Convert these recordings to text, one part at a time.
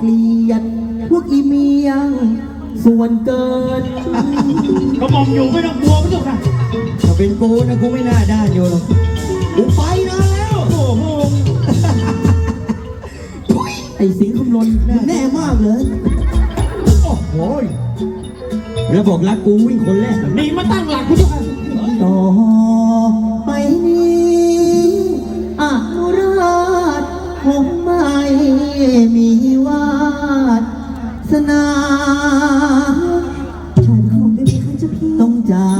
กลียด พวกอีเมียง ส่วนเกินก็มองอยู่ไม่ต้องกลัวไม่ต้องค่ะถ้าเป็นกูนะกูไม่น่าด้านอยู่หรอกกูไปนะแล้ว โอ้โหไอ้สิงห์คำลนแน่มากเลย โอ้โหแล้วบอกรักกูวิ่งคนแรกนี่มาตั้งหลักกูเจ้าค่ะต่อไปนี้อนุราชคงไม่มี สนาถอนของได้ไหมคะเจ้าพี่ต้องจา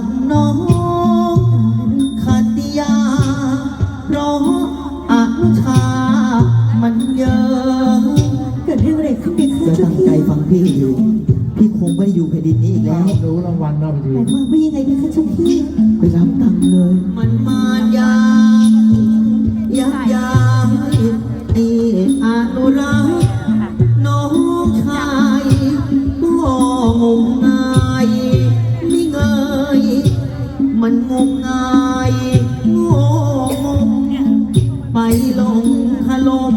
กน้องขัตติยา เพราะอนุชามันเยอะเกิดเรื่องอะไรขึ้นไหมคะจะเจ้าตั้งพี่ใจฟังพี่อยู่ พี่คงไม่ได้อยู่แผ่นดินนี้อีกแล้ว รู้รางวัลเราไปทีหมายความว่ายังไงนะคะเจ้าพี่ ไปรับตังค์เลย มันมายา มันงมงายโง่งไปลงคลม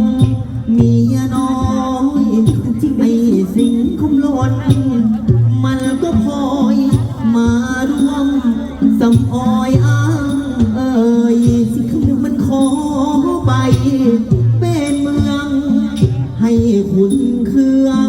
เมียน้อยไอ้สิงคมลนมันก็พลอยมาร่วมสำออยอ้างเอ่ยสิคำมันขอไป เป็นเมือง ให้คุณเครื่อง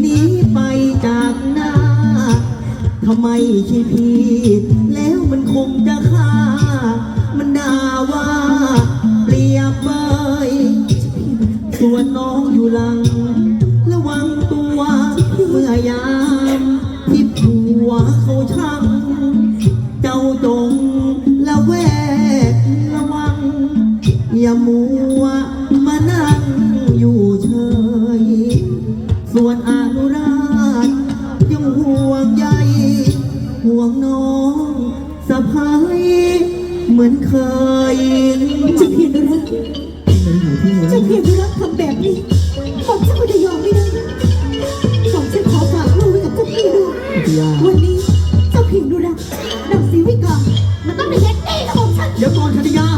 หนีไปจากหน้า ทำไมใช่พี่ แล้วมันคงจะฆ่า มันด่าว่าเปรียบเบยส่วนน้องอยู่หลัง ระวังตัวเมื่อยามที่ผัวเขาช่างเจ้าจงละแวกระวัง อย่ามัว ส่วนอนุราชยังห่วงใยห่วงน้องสะพ้ายเหมือนเคยจะเพียนรักจะเพียนรักทำแบบนี้ผมจะไม่ได้ยอมไม่ได้ผมจะขอฝากลูกไว้กับเจ้าพี่ดูวันนี้เจ้าพี่ดูรักนางศรีวิกามันต้องเป็เย็นดีกับผมฉันเดี๋ยวก่อนคณิยา